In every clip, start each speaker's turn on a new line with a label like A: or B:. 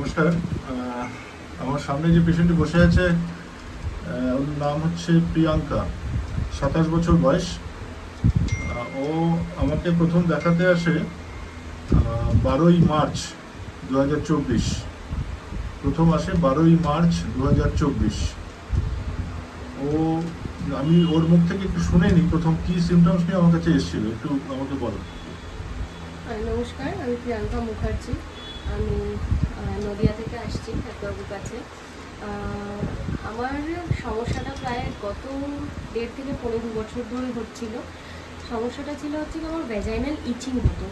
A: নমস্কার। আমার সামনে যে পেশেন্টটি বসে আছে ওর নাম হচ্ছে প্রিয়াঙ্কা, সাতাশ বছর বয়স। ও আমাকে প্রথম দেখাতে আসে বারোই মার্চ দু হাজার চব্বিশ। প্রথম আসে বারোই মার্চ দু হাজার চব্বিশ। ও, আমি ওর মুখ থেকে একটু শুনেনি, প্রথম কি সিমটমস নিয়ে আমার কাছে এসেছিল, একটু আমাকে বলো।
B: নমস্কার, আমি প্রিয়াঙ্কা মুখার্জি। আমি নদিয়া থেকে আসছি ডাক্তারবাবুর কাছে। আমার সমস্যাটা প্রায় গত দেড় থেকে পনেরো বছর ধরে হচ্ছিল। সমস্যাটা ছিল হচ্ছে আমার ভ্যাজাইনাল ইচিং হতো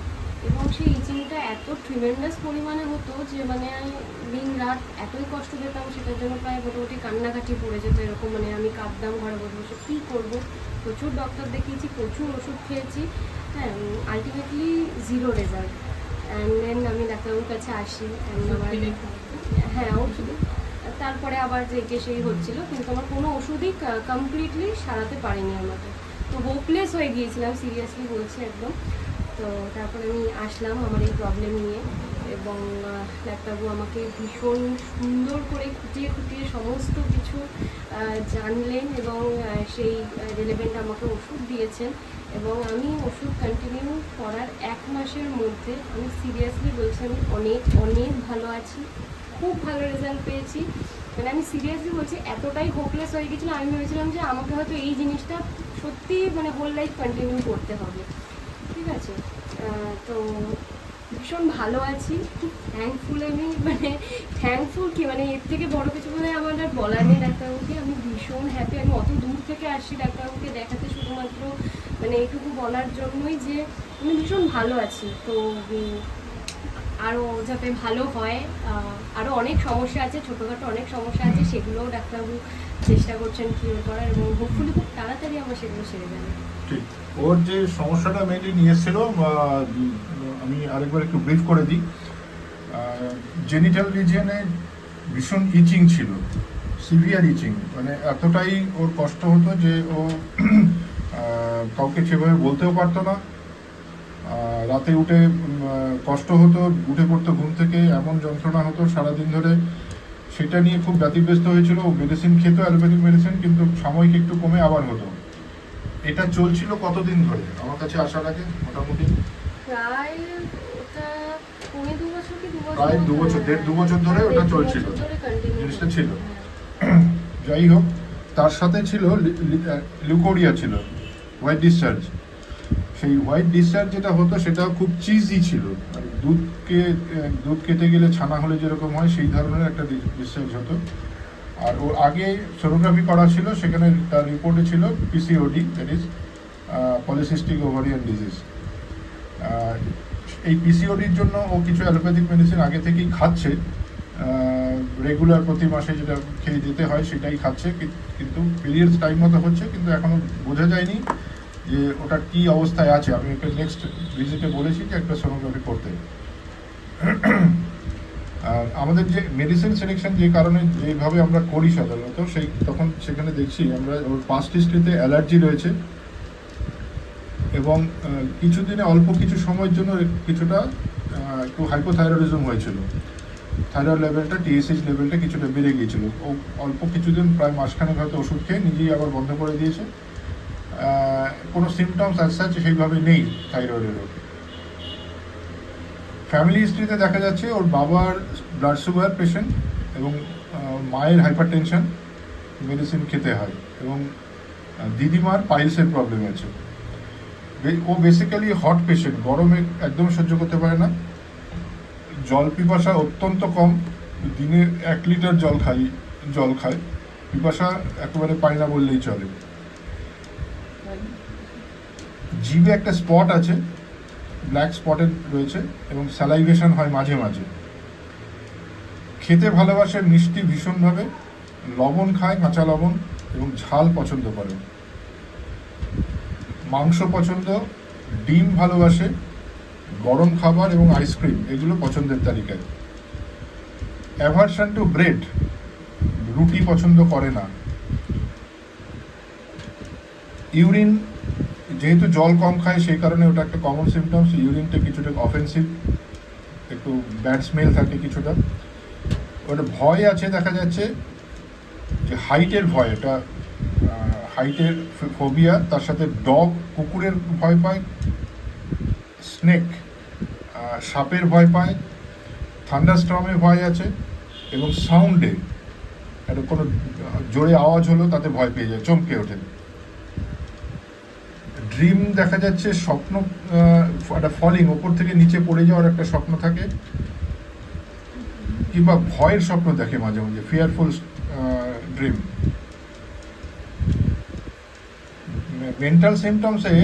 B: এবং সেই ইচিংটা এত ট্রিমেন্ডাস পরিমাণে হতো যে মানে আমি দিন রাত এতই কষ্ট পেতাম, সেটার জন্য প্রায় মোটামুটি কান্নাকাটি পড়ে যেত এরকম মানে আমি কাঁদতাম ঘরে বসে বসে কী করব? প্রচুর ডক্টর দেখিয়েছি, প্রচুর ওষুধ খেয়েছি। হ্যাঁ ultimately zero result and then ডাক্তারবাবুর কাছে আসি হ্যাঁ ওষুধ তারপরে আবার যে সেই হচ্ছিল কিন্তু আমার কোনো ওষুধই কমপ্লিটলি সারাতে পারেনি আমাকে। তো হোপলেস হয়ে গিয়েছিলাম সিরিয়াসলি বলছি একদম। তো তারপরে আমি আসলাম আমার এই প্রবলেম নিয়ে এবং ডাক্তারবাবু আমাকে ভীষণ সুন্দর করে খুঁটিয়ে খুঁটিয়ে সমস্ত কিছু জানলেন এবং সেই রিলেভেন্ট আমাকে ওষুধ দিয়েছেন। এবং আমি ওষুধ কন্টিনিউ করার এক মাসের মধ্যে আমি সিরিয়াসলি বলছি, আমি অনেক অনেক ভালো আছি, খুব ভালো রেজাল্ট পেয়েছি। মানে আমি সিরিয়াসলি বলছি, এতটাই হোপলেস হয়ে গেছিল আমি ভেবেছিলাম যে আমাকে হয়তো এই জিনিসটা সত্যি মানে হোল লাইফ কন্টিনিউ করতে হবে। ঠিক আছে? তো ভীষণ ভালো আছি। থ্যাঙ্কফুল আমি মানে থ্যাঙ্কফুল কি? মানে এর থেকে বড় কিছু মানে আমার আর বলার নেই ডাক্তারবাবুকে। আমি ভীষণ হ্যাপি আমি অত দূর থেকে আসছি ডাক্তারবাবুকে দেখাতে শুধুমাত্র মানে এইটুকু বলার জন্যই যে আমি ভীষণ ভালো আছি। তো আরও যাতে ভালো হয় আরও অনেক সমস্যা আছে, ছোটোখাটো অনেক সমস্যা আছে, সেগুলোও ডাক্তারবাবু চেষ্টা করছেন কিওর করার এবং হোপফুলি খুব তাড়াতাড়ি আমার সেগুলো সেরে যাবে।
A: ওর যে সমস্যাটা মেনলি নিয়ে আমি আরেকবার একটু ব্রিফ করে দিই জেনিটাল রিজিয়নে ভীষণ ইচিং ছিল সিভিয়ার ইচিং মানে এতটাই ওর কষ্ট হতো যে ও কাউকে সেভাবে বলতেও পারতো না। রাতে উঠে কষ্ট হতো উঠে পড়তো ঘুম থেকে এমন যন্ত্রণা হতো সারাদিন ধরে। সেটা নিয়ে খুব ব্যতিব্যস্ত হয়েছিল মেডিসিন খেত অ্যালোপ্যাথিক মেডিসিন কিন্তু সাময়িক একটু কমে আবার হতো। এটা চলছিল কতদিন ধরে? আমার কাছে আসার আগে মোটামুটি?
B: প্রায় দু বছর
A: প্রায় দু দেড় দু বছর ধরে ওটা চলছিল। জিনিসটা ছিল।
B: হ্যাঁ।
A: যাই হোক তার সাথে ছিল লিউকোরিয়া ছিল। হোয়াইট ডিসচার্জ সেই হোয়াইট ডিসচার্জ যেটা হতো, সেটা খুব চিজি ছিল। মানে দুধকে দুধ কেটে গেলে ছানা হলে যেরকম হয়, সেই ধরনের একটা ডিসচার্জ হতো। আর ওর আগে সোনোগ্রাফি করা ছিল, সেখানে তার রিপোর্টে ছিল PCOD that is polycystic ovarian disease এই পিসিওডির জন্য ও কিছু অ্যালোপ্যাথিক মেডিসিন আগে থেকেই খাচ্ছে। রেগুলার প্রতি মাসে যেটা খেয়ে যেতে হয় সেটাই খাচ্ছে কিন্তু পিরিয়ডস টাইম মতো হচ্ছে, কিন্তু এখনও বোঝা যায়নি যে ওটা কি অবস্থায় আছে। আমি ওকে নেক্সট ভিজিটে বলেছি যে একটা সোনোগ্রাফি করতে। আর আমাদের যে মেডিসিন সিলেকশন যে কারণে যেভাবে আমরা করি সাধারণত, সেই তখন সেখানে দেখছি আমরা ওর পাস্ট হিস্ট্রিতে অ্যালার্জি রয়েছে এবং কিছুদিনে অল্প কিছু সময়ের জন্য কিছুটা একটু হাইপোথাইরয়েডিজম হয়েছিল। থাইরয়েড লেভেলটা টিএসএইচ লেভেলটা কিছুটা বেড়ে গিয়েছিল। ও অল্প কিছুদিন, প্রায় মাসখানেক হয়তো ওষুধ খেয়ে নিজেই আবার বন্ধ করে দিয়েছে। কোনো সিমটমস অ্যাজ সাচ সেইভাবে নেই থাইরয়েডেরও ফ্যামিলি হিস্ট্রিতে দেখা যাচ্ছে ওর বাবার ব্লাড সুগার পেশেন্ট এবং মায়ের হাইপার টেনশন মেডিসিন খেতে হয় এবং দিদিমার পাইলসের প্রবলেম আছে। ও বেসিক্যালি হট পেশেন্ট গরমে একদম সহ্য করতে পারে না। জল পিপাসা অত্যন্ত কম। দিনে এক লিটার জল খাই, জল খায় পিপাসা একেবারে পায় না বললেই চলে। জিভে একটা স্পট আছে, ব্ল্যাক স্পটেড রয়েছে এবং স্যালাইভেশন হয় মাঝে মাঝে। খেতে ভালোবাসে, মিষ্টি ভীষণভাবে। লবণ খায়, কাঁচা লবণ এবং ঝাল পছন্দ করে। মাংস পছন্দ, ডিম ভালোবাসে। গরম খাবার এবং আইসক্রিম এগুলো পছন্দের তালিকায়। অ্যাভারশন টু ব্রেড রুটি পছন্দ করে না। ইউরিন যেহেতু জল কম খায়, সেই কারণে ওটা একটা কমন সিমটমস ইউরিনটা কিছুটা অফেন্সিভ একটু ব্যাড স্মেল থাকে কিছুটা। ওটা ভয় আছে, দেখা যাচ্ছে যে হাইটের ভয়, এটা হাইটের ফোবিয়া তার সাথে ডগ কুকুরের ভয় পায় স্নেক সাপের ভয় পায় থান্ডারস্টর্মের ভয় আছে এবং সাউন্ডে একটা কোনো জোরে আওয়াজ হলো তাতে ভয় পেয়ে যায়, চমকে ওঠে। ড্রিম দেখা যাচ্ছে স্বপ্ন একটা ফলিং ওপর থেকে নিচে পড়ে যাওয়ার একটা স্বপ্ন থাকে, কিংবা ভয়ের স্বপ্ন দেখে মাঝে মাঝে ফিয়ারফুল ড্রিম মেন্টাল সিমটমসে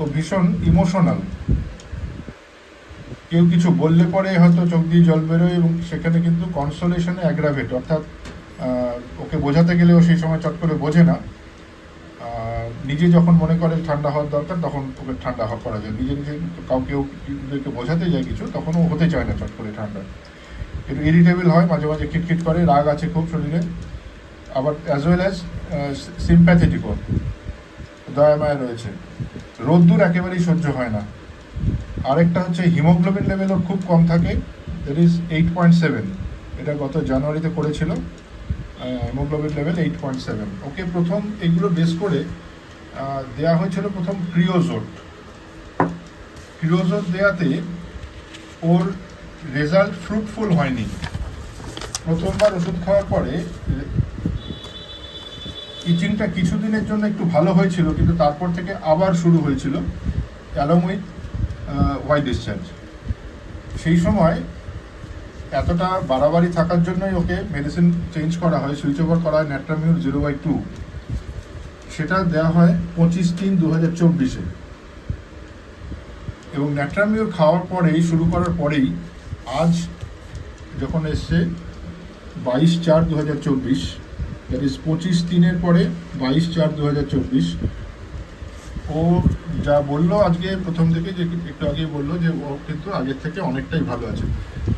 A: ও ভীষণ ইমোশনাল কেউ কিছু বললে পরে হয়তো চোখ দিয়ে জল বেরোয় এবং সেখানে কিন্তু কনসোলেশনে অ্যাগ্রাভেট অর্থাৎ ওকে বোঝাতে গেলেও সেই সময় চট করে বোঝে না। নিজে যখন মনে করে ঠান্ডা হওয়ার দরকার, তখন ওকে ঠান্ডা হওয়া করা যায়। নিজে নিজে কাউকে কেউ বোঝাতে যায় কিছু, তখন ও হতে চায় না চট করে ঠান্ডা। একটু ইরিটেবল হয়, মাঝে মাঝে খিটখিট করে, রাগ আছে খুব শরীরে। আবার অ্যাজ ওয়েল অ্যাজ সিম্প্যাথেটিকও দয়ামায় রয়েছে। রোদ্দুর একেবারেই সহ্য হয় না। আরেকটা হচ্ছে হিমোগ্লোবিন লেভেলও খুব কম থাকে। That is eight point seven এটা গত জানুয়ারিতে করেছিল haemoglobin level eight point seven okay প্রথম এগুলো বেস করে দেয়া হয়েছিল প্রথম ক্রিওজোট। ক্রিওজোট দেয়াতে ওর রেজাল্ট ফ্রুটফুল হয়নি। প্রথমবার ওষুধ খাওয়ার পরে ইচিংটা কিছুদিনের জন্য একটু ভালো হয়েছিল, কিন্তু তারপর থেকে আবার শুরু হয়েছিল। অ্যালং হোয়াইট ডিসচার্জ সেই সময় এতটা বাড়াবাড়ি থাকার জন্যই ওকে মেডিসিন চেঞ্জ করা হয় সুইচ ওভার করা হয় ন্যাট্রামিউর জিরো বাই টু সেটা দেওয়া হয় পঁচিশ তিন দু হাজার চব্বিশে। এবং ন্যাট্রামিউর খাওয়ার পরেই, শুরু করার পরেই আজ যখন এসছে বাইশ চার দু হাজার চব্বিশ দ্যাট ইজ পঁচিশ তিনের পরে বাইশ চার দু হাজার চব্বিশ ও যা বলল আজকে প্রথম থেকে যে একটু আগেই বলল যে ও কিন্তু আগের থেকে অনেকটাই ভালো আছে।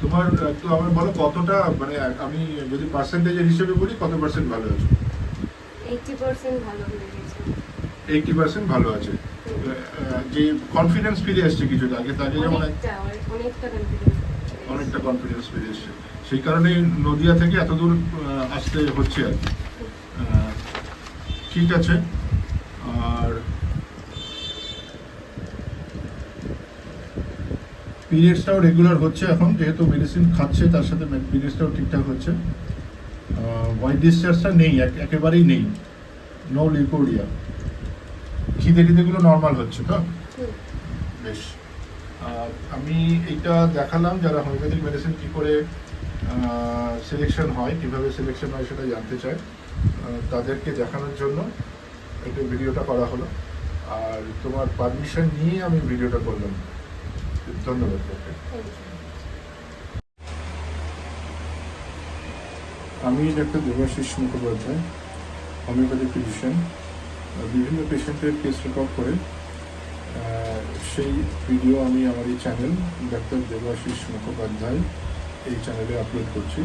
A: তোমার একটু আমার বলো কতটা মানে আমি যদি পার্সেন্টেজের হিসেবে বলি কত পার্সেন্ট ভালো আছে?
B: এইটটি পার্সেন্ট ভালো
A: আছে। যে কনফিডেন্স ফিরে আসছে কিছুটা আগে তাকে যেমন
B: অনেকটা কনফিডেন্স
A: ফিরে এসছে। সেই কারণে নদিয়া থেকে এত দূর আসতে হচ্ছে আর কি। ঠিক আছে। আর পিরিয়ডসটাও রেগুলার হচ্ছে এখন যেহেতু মেডিসিন খাচ্ছে তার সাথে পিরিয়ডসটাও ঠিকঠাক হচ্ছে। হোয়াইট ডিসচার্জটা নেই এক- একেবারেই নেই। নো লিকোরিয়া খিদে টিদেগুলো নর্মাল হচ্ছে তো? বেশ। আর আমি এইটা দেখালাম যারা হোমিওপ্যাথিক মেডিসিন কী করে সিলেকশন হয় কীভাবে সিলেকশন হয় সেটা জানতে চায়। তাদেরকে দেখানোর জন্য একটু ভিডিওটা করা হলো। আর তোমার পারমিশন নিয়ে আমি ভিডিওটা করলাম। আমি doctor Debashis Mukhopadhyay homeopathy physician. বিভিন্ন পেশেন্টের কেস রেকর্ড করে সেই ভিডিও আমি আমার এই চ্যানেল ডাক্তার দেবাশিস মুখোপাধ্যায়, এই চ্যানেলে আপলোড করছি।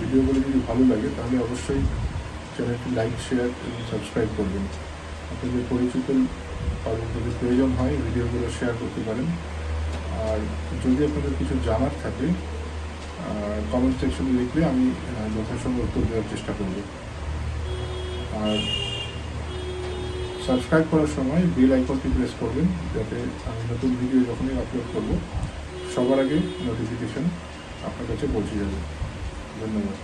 A: ভিডিওগুলো যদি ভালো লাগে, তাহলে অবশ্যই চ্যানেলটি লাইক শেয়ার এবং সাবস্ক্রাইব করবেন। আপনাদের পরিচিত কারোর যদি প্রয়োজন হয় ভিডিওগুলো শেয়ার করতে পারেন। আর যদি আপনাদের কিছু জানার থাকে কমেন্ট সেকশনে লিখলে আমি যথাসম্ভব উত্তর দেওয়ার চেষ্টা করব। আর সাবস্ক্রাইব করার সময় বেল আইকনটি প্রেস করবেন, যাতে আমি নতুন ভিডিও যখনই আপলোড করব, সবার আগে নোটিফিকেশন আপনার কাছে পৌঁছে যাবে। ধন্যবাদ।